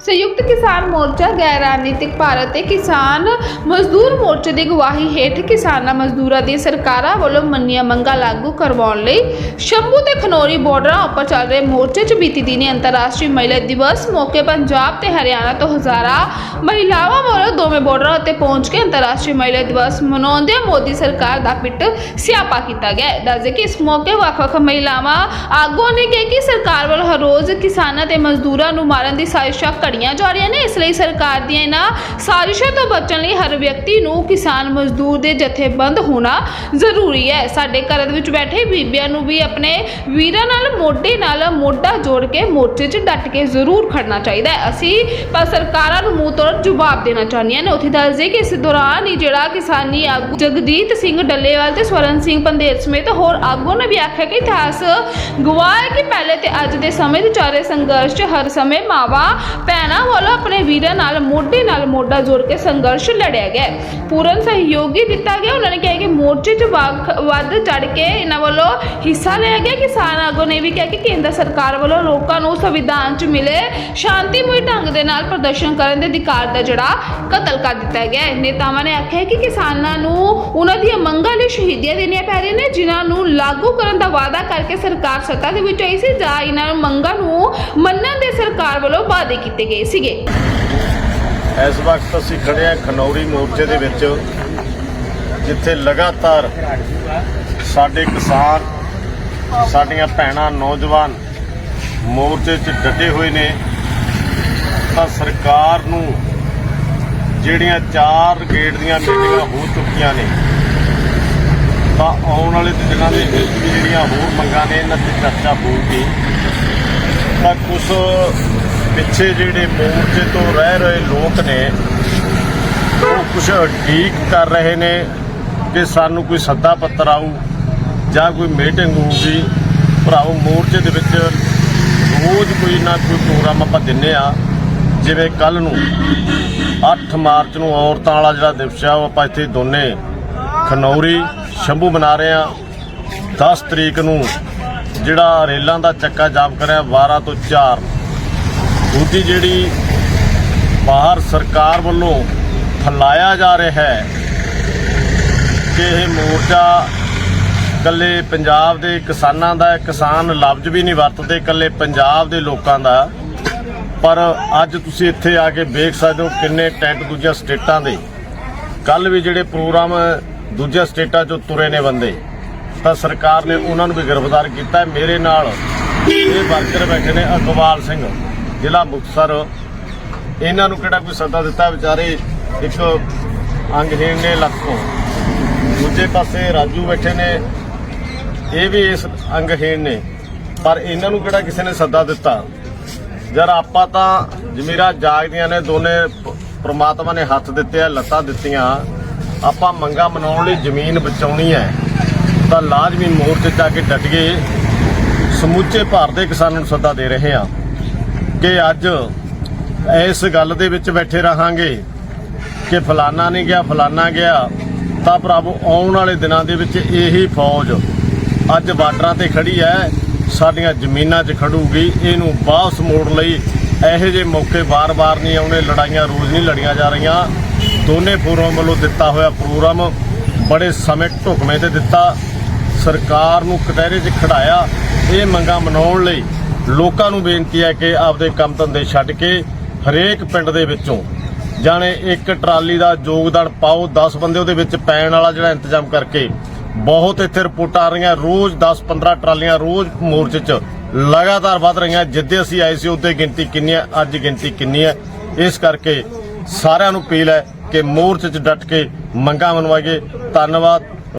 ਸੰਯੁਕਤ ਕਿਸਾਨ ਮੋਰਚਾ, ਗੈਰ ਰਾਜਨੀਤਿਕ ਭਾਰਤ ਤੇ ਕਿਸਾਨ ਮਜ਼ਦੂਰ ਮੋਰਚੇ ਦੀ ਗਵਾਹੀ ਹੇਠ ਕਿਸਾਨਾਂ ਮਜ਼ਦੂਰਾਂ ਦੀ ਸਰਕਾਰਾਂ ਵੱਲੋਂ ਮੰਨੀਆਂ ਮੰਗਾਂ ਲਾਗੂ ਕਰਵਾਉਣ ਲਈ ਸ਼ੰਭੂ ਤੇ ਖਨੌਰੀ ਬਾਰਡਰਾਂ ਉੱਪਰ ਚੱਲ ਰਹੇ ਮੋਰਚੇ 'ਚ ਬੀਤੀ ਦਿਨੀ ਅੰਤਰਰਾਸ਼ਟਰੀ ਮਹਿਲਾ ਦਿਵਸ ਮੌਕੇ ਪੰਜਾਬ ਤੇ ਹਰਿਆਣਾ ਤੋਂ ਹਜ਼ਾਰਾਂ ਮਹਿਲਾਵਾਂ ਵੱਲੋਂ ਦੋਵੇਂ ਬਾਰਡਰਾਂ ਉੱਤੇ ਪਹੁੰਚ ਕੇ ਅੰਤਰਰਾਸ਼ਟਰੀ ਮਹਿਲਾ ਦਿਵਸ ਮਨਾਉਂਦਿਆਂ ਮੋਦੀ ਸਰਕਾਰ ਦਾ ਪਿੱਟ ਸਿਆਪਾ ਕੀਤਾ ਗਿਆ ਦੱਸਦੇ ਕਿ ਇਸ ਮੌਕੇ ਵੱਖ-ਵੱਖ ਮਹਿਲਾਵਾਂ ਆਗੂਆਂ ਨੇ ਕਿਹਾ ਕਿ ਸਰਕਾਰ ਵੱਲੋਂ ਹਰ ਰੋਜ਼ ਕਿਸਾਨਾਂ ਤੇ ਮਜ਼ਦੂਰਾਂ ਨੂੰ ਮਾਰਨ ਦੀ ਸਾਜ਼ਿਸ਼ਾਂ ਘੜੀਆਂ ਜਾ ਰਹੀਆਂ ਨੇ। ਇਸ ਲਈ ਸਰਕਾਰ ਦੀਆਂ ਇਹਨਾਂ ਸਾਜ਼ਿਸ਼ਾਂ ਤੋਂ ਬਚਣ ਲਈ ਹਰ ਵਿਅਕਤੀ ਨੂੰ ਕਿਸਾਨ ਮਜ਼ਦੂਰ ਦੇ ਜਥੇਬੰਦ ਹੋਣਾ ਜ਼ਰੂਰੀ ਹੈ। ਸਾਡੇ ਘਰਾਂ ਦੇ ਵਿੱਚ ਬੈਠੇ ਬੀਬੀਆਂ ਨੂੰ ਵੀ ਆਪਣੇ ਵੀਰਾਂ ਨਾਲ, ਮੋਢੇ ਨਾਲ ਮੋਢਾ ਜੋੜ ਕੇ ਮੋਰਚੇ 'ਚ ਡਟ ਕੇ ਜ਼ਰੂਰ ਖੜਨਾ ਚਾਹੀਦਾ ਹੈ। ਅਸੀਂ ਪਰ ਸਰਕਾਰਾਂ ਨੂੰ ਮੂੰਹ ਤੋੜ ਜਵਾਬ ਦੇਣਾ ਚਾਹੁੰਦੀਆਂ ਨੇ। ਉੱਥੇ ਦੱਸਦੇ ਕਿ ਇਸ ਦੌਰਾਨ ਹੀ ਜਿਹੜਾ ਕਿਸਾਨੀ ਆਗੂ ਜਗਜੀਤ ਸਿੰਘ ਡੱਲੇਵਾਲ ਤੇ ਸਵਰਨ ਸਿੰਘ ਪੰਦੇਰ ਸਮੇਤ ਹੋਰ ਆਗੂਆਂ ਨੇ ਵੀ ਆਖਿਆ ਕਿ ਇਤਿਹਾਸ ਗਵਾਹ ਹੈ ਕਿ ਪਹਿਲੇ ਤੇ ਅੱਜ ਦੇ ਸਮੇਂ ਦੇ ਚਾਰੇ ਸੰਘਰਸ਼ 'ਚ ਹਰ ਸਮੇਂ ਮਾਵਾਂ ਭੈਣਾਂ ਵੱਲੋਂ ਆਪਣੇ ਵੀਰਾਂ ਨਾਲ ਮੋਢੇ ਨਾਲ ਮੋਢਾ ਜੋੜ ਕੇ ਸੰਘਰਸ਼ ਲੜਿਆ ਗਿਆ ਹੈ। ਪੂਰਨ ਸਹਿਯੋਗੀ ਦਿੱਤਾ ਗਿਆ ਉਹਨਾਂ ਨੇ ਕਿਹਾ ਕਿ ਮੋਰਚੇ 'ਚ ਵੱਖ- ਵੱਧ ਚੜ ਕੇ ਇਹਨਾਂ ਵੱਲੋਂ ਹਿੱਸਾ ਲਿਆ ਗਿਆ। ਕਿਸਾਨ ਆਗੂ ਨੇ ਵੀ ਕਿਹਾ ਕਿ ਕੇਂਦਰ ਸਰਕਾਰ ਵੱਲੋਂ ਲੋਕਾਂ ਨੂੰ ਸੰਵਿਧਾਨ 'ਚ ਮਿਲੇ ਸ਼ਾਂਤੀਮਈ ਢੰਗ ਦੇ ਨਾਲ ਪ੍ਰਦਰਸ਼ਨ ਕਰਨ ਦੇ ਅਧਿਕਾਰ ਦਾ ਜਿਹੜਾ ਕਤਲ ਕਰ ਦਿੱਤਾ ਗਿਆ ਹੈ। ਨੇਤਾਵਾਂ ਨੇ ਆਖਿਆ ਕਿ ਕਿਸਾਨਾਂ ਨੂੰ ਉਹਨਾਂ ਦੀਆਂ ਮੰਗਾਂ ਲਈ ਸ਼ਹੀਦੀਆਂ ਦੇਣੀਆਂ ਪੈ ਰਹੀਆਂ ਨੇ, ਜਿਨ੍ਹਾਂ ਨੂੰ ਲਾਗੂ ਕਰਨ ਦਾ ਵਾਅਦਾ ਕਰਕੇ ਸਰਕਾਰ ਸੱਤਾ ਦੇ ਵਿੱਚ ਆਈ ਸੀ ਜਾਂ ਇਹਨਾਂ ਮੰਗਾਂ ਨੂੰ ਮੰਨਣ ਦੇ ਸਰਕਾਰ ਵੱਲੋਂ ਵਾਅਦੇ ਕੀਤੇ ਗਏ ਸੀਗੇ। ਇਸ ਵਕਤ ਅਸੀਂ ਖੜੇ ਹਾਂ ਖਨੌਰੀ ਮੋਰਚੇ ਦੇ ਵਿੱਚ। ਜਿੱਥੇ ਲਗਾਤਾਰ ਸਾਡੇ ਕਿਸਾਨ, ਸਾਡੀਆਂ ਭੈਣਾਂ, ਨੌਜਵਾਨ ਮੋਰਚੇ 'ਚ ਡਟੇ ਹੋਏ ਨੇ, ਤਾਂ ਸਰਕਾਰ ਨੂੰ ਜਿਹੜੀਆਂ ਚਾਰ ਗੇਟ ਦੀਆਂ ਮੀਟਿੰਗਾਂ ਹੋ ਚੁੱਕੀਆਂ ਨੇ, ਤਾਂ ਆਉਣ ਵਾਲੇ ਦਿਨਾਂ ਦੇ ਵਿੱਚ ਵੀ ਜਿਹੜੀਆਂ ਹੋਰ ਮੰਗਾਂ ਨੇ, ਇਹਨਾਂ ਤੇ ਚਰਚਾ ਹੋਊਗੀ। ਤਾਂ ਕੁਝ ਪਿੱਛੇ ਜਿਹੜੇ ਮੋਰਚੇ ਤੋਂ ਰਹਿ ਰਹੇ ਲੋਕ ਨੇ, ਉਹ ਕੁਝ ਠੀਕ ਕਰ ਰਹੇ ਨੇ। ਕਿ ਸਾਨੂੰ ਕੋਈ ਸੱਦਾ ਪੱਤਰ ਆਊ ਜਾਂ ਕੋਈ ਮੀਟਿੰਗ ਹੋਊਗੀ, ਭਰਾਓ, ਮੋਰਚੇ ਦੇ ਵਿੱਚ ਰੋਜ਼ ਕੋਈ ਨਾ ਕੋਈ ਪ੍ਰੋਗਰਾਮ ਆਪਾਂ ਦਿੰਨੇ ਆ। ਜਿਵੇਂ ਕੱਲ ਨੂੰ 8 ਮਾਰਚ ਨੂੰ ਔਰਤਾਂ ਵਾਲਾ ਜਿਹੜਾ ਦਿਵਸ ਆ, ਉਹ ਆਪਾਂ ਇੱਥੇ ਦੋਨੇ ਖਨੌਰੀ ਸ਼ੰਭੂ ਮਨਾ ਰਹੇ ਆ। 10 ਤਰੀਕ ਨੂੰ ਜਿਹੜਾ ਰੇਲਾਂ ਦਾ ਚੱਕਾ ਜਾਮ ਕਰਿਆ 12 ਤੋਂ 4 ਦੂਜੀ ਜਿਹੜੀ ਬਾਹਰ ਸਰਕਾਰ ਵੱਲੋਂ ਫੈਲਾਇਆ ਜਾ ਰਿਹਾ ਹੈ ਮੋਰਚਾ ਇਕੱਲੇ ਪੰਜਾਬ ਦੇ ਕਿਸਾਨਾਂ ਦਾ, ਕਿਸਾਨ ਲਫ਼ਜ਼ ਵੀ ਨਹੀਂ ਵਰਤਦੇ, ਇਕੱਲੇ ਪੰਜਾਬ ਦੇ ਲੋਕਾਂ ਦਾ। ਪਰ ਅੱਜ ਤੁਸੀਂ ਇੱਥੇ ਆ ਕੇ ਵੇਖ ਸਕਦੇ ਹੋ ਕਿੰਨੇ ਟੈਂਟ ਦੂਜੀਆਂ ਸਟੇਟਾਂ ਦੇ। ਕੱਲ ਵੀ ਜਿਹੜੇ ਪ੍ਰੋਗਰਾਮ ਦੂਜੀਆਂ ਸਟੇਟਾਂ 'ਚੋਂ ਤੁਰੇ ਨੇ ਬੰਦੇ, ਤਾਂ ਸਰਕਾਰ ਨੇ ਉਹਨਾਂ ਨੂੰ ਵੀ ਗ੍ਰਿਫਤਾਰ ਕੀਤਾ ਮੇਰੇ ਨਾਲ ਇਹ ਵਰਕਰ ਬੈਠੇ ਨੇ ਅਕਵਾਲ ਸਿੰਘ, ਜ਼ਿਲ੍ਹਾ ਮੁਕਤਸਰ। ਇਹਨਾਂ ਨੂੰ ਕਿਹੜਾ ਕੋਈ ਸੱਦਾ ਦਿੱਤਾ? ਵਿਚਾਰੇ ਇੱਕ ਅੰਗਹੀਣ ਨੇ ਲੱਖੋਂ। ਦੂਜੇ ਪਾਸੇ ਰਾਜੂ ਬੈਠੇ ਨੇ। ਇਹ ਵੀ ਇਸ ਅੰਗਹੀਣ ਨੇ। ਪਰ ਇਹਨਾਂ ਨੂੰ ਕਿਹੜਾ ਕਿਸੇ ਨੇ ਸੱਦਾ ਦਿੱਤਾ? ਜਦ ਆਪਾਂ ਤਾਂ ਜ਼ਮੀਰਾਂ ਜਾਗਦੀਆਂ ਨੇ, ਦੋਨੇ ਪ- ਪ੍ਰਮਾਤਮਾ ਨੇ ਹੱਥ ਦਿੱਤੇ ਆ, ਲੱਤਾਂ ਦਿੱਤੀਆਂ। ਆਪਾਂ ਮੰਗਾ ਮਨਾਉਣ ਲਈ ਜ਼ਮੀਨ ਬਚਾਉਣੀ ਹੈ। ਤਾਂ ਲਾਜ਼ਮੀ ਮੋਰਚੇ ਜਾ ਕੇ ਡਟ ਗਏ ਸਮੁੱਚੇ ਭਾਰਤ ਦੇ ਕਿਸਾਨਾਂ ਨੂੰ ਸੱਦਾ ਦੇ ਰਹੇ ਆ ਕਿ ਅੱਜ ਇਸ ਗੱਲ ਦੇ ਵਿੱਚ ਬੈਠੇ ਰਹਾਂਗੇ ਕਿ ਫਲਾਨਾ ਨਹੀਂ ਗਿਆ, ਫਲਾਨਾ ਗਿਆ। ਤਾਂ ਭਰਾਵੋ ਆਉਣ ਵਾਲੇ ਦਿਨਾਂ ਦੇ ਵਿੱਚ ਇਹੀ ਫੌਜ ਅੱਜ ਬਾਰਡਰਾਂ ਤੇ ਖੜੀ ਹੈ, ਸਾਡੀਆਂ ਜ਼ਮੀਨਾਂ 'ਚ ਖੜੂਗੀ, ਇਹਨੂੰ ਵਾਪਸ ਮੋੜ ਲਈ ਇਹੋ ਜਿਹੇ ਮੌਕੇ ਵਾਰ-ਵਾਰ ਨਹੀਂ ਆਉਣੇ, ਲੜਾਈਆਂ ਰੋਜ਼ ਨਹੀਂ ਲੜੀਆਂ ਜਾ ਰਹੀਆਂ। ਦੋਨੇ ਫੋਰਮ ਵੱਲੋਂ ਦਿੱਤਾ ਹੋਇਆ ਪ੍ਰੋਗਰਾਮ ਬੜੇ ਸਮੇਂ ਢੁਕਵੇਂ ਤੇ ਦਿੱਤਾ। ਸਰਕਾਰ ਨੂੰ ਕਟਹਿਰੇ 'ਚ ਖੜਾਇਆ। ਇਹ ਮੰਗਾਂ ਮਨਾਉਣ ਲਈ ਲੋਕਾਂ ਨੂੰ ਬੇਨਤੀ ਹੈ ਕਿ ਆਪਦੇ ਕੰਮ ਧੰਦੇ ਛੱਡ ਕੇ ਹਰੇਕ ਪਿੰਡ ਦੇ ਵਿੱਚੋਂ ਜਾਣੇ ਇੱਕ ਟਰਾਲੀ ਦਾ ਯੋਗਦਾਨ ਪਾਓ 10 ਬੰਦੇ ਉਹਦੇ ਵਿੱਚ ਪੈਣ ਵਾਲਾ ਜਿਹੜਾ ਇੰਤਜ਼ਾਮ ਕਰਕੇ। ਬਹੁਤ ਇੱਥੇ ਰਿਪੋਰਟਾਂ ਆ ਰਹੀਆਂ, ਰੋਜ਼ 10-15 ਟਰਾਲੀਆਂ ਰੋਜ਼ ਮੋਰਚੇ 'ਚ ਲਗਾਤਾਰ ਵੱਧ ਰਹੀਆਂ। ਜਿੱਦੇ ਅਸੀਂ ਆਏ ਸੀ, ਉਹਦੇ ਗਿਣਤੀ ਕਿੰਨੀ ਹੈ, ਅੱਜ ਗਿਣਤੀ ਕਿੰਨੀ ਹੈ। ਇਸ ਕਰਕੇ ਸਾਰਿਆਂ ਨੂੰ ਅਪੀਲ ਹੈ ਕਿ ਮੋਰਚੇ 'ਚ ਡਟ ਕੇ ਮੰਗਾਂ ਮਨਵਾਈਏ। ਧੰਨਵਾਦ।